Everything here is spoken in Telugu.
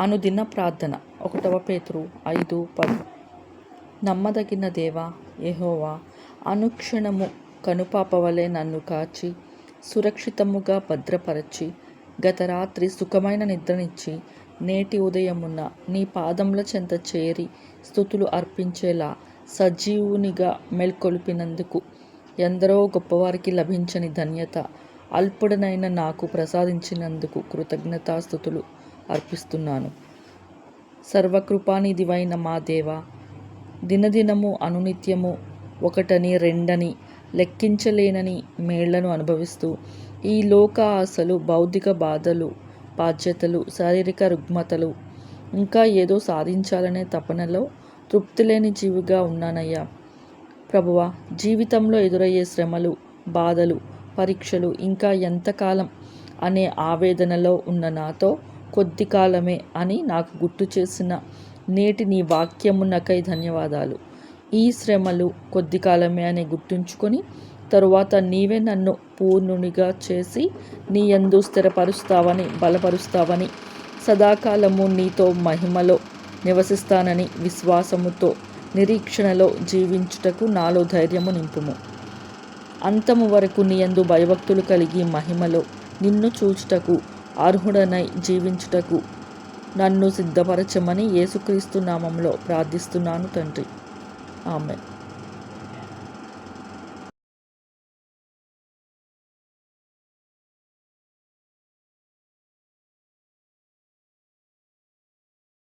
అనుదిన ప్రార్థన. ఒకటవ పేతురు ఐదు పది. నమ్మదగిన దేవా ఎహోవా అనుక్షణము కనుపాపవలే నన్ను కాచి సురక్షితముగా భద్రపరచి గత రాత్రి సుఖమైన నిద్రనిచ్చి నేటి ఉదయమున్న నీ పాదముల చెంత చేరి స్థుతులు అర్పించేలా సజీవునిగా మేల్కొల్పినందుకు ఎందరో గొప్పవారికి లభించని ధన్యత అల్పుడనైన నాకు ప్రసాదించినందుకు కృతజ్ఞతాస్థుతులు. అర్పిస్తున్నాను. సర్వకృపానిధివైన మా దేవా దినదినము అనునిత్యము ఒకటని రెండని లెక్కించలేనని మేళ్ళను అనుభవిస్తూ ఈ లోక ఆశలు బౌద్ధిక బాధలు బాధ్యతలు శారీరక రుగ్మతలు ఇంకా ఏదో సాధించాలనే తపనలో తృప్తి లేని జీవిగా ఉన్నానయ్యా. ప్రభువ జీవితంలో ఎదురయ్యే శ్రమలు బాధలు పరీక్షలు ఇంకా ఎంతకాలం అనే ఆవేదనలో ఉన్న నాతో కొద్ది కాలమే అని నాకు గుర్తు చేసిన నేటి నీ వాక్యమునకై ధన్యవాదాలు. ఈ శ్రమలు కొద్ది కాలమే అని గుర్తుంచుకొని తరువాత నీవే నన్ను పూర్ణునిగా చేసి నీ యందు స్థిరపరుస్తావని బలపరుస్తావని సదాకాలము నీతో మహిమలో నివసిస్తానని విశ్వాసముతో నిరీక్షణలో జీవించుటకు నాలో ధైర్యము నింపుము. అంతము వరకు నీ ఎందు భయభక్తులు కలిగి మహిమలో నిన్ను చూచుటకు అర్హుడనై జీవించుటకు నన్ను సిద్ధపరచమని యేసుక్రీస్తు నామంలో ప్రార్థిస్తున్నాను తండ్రి. ఆమె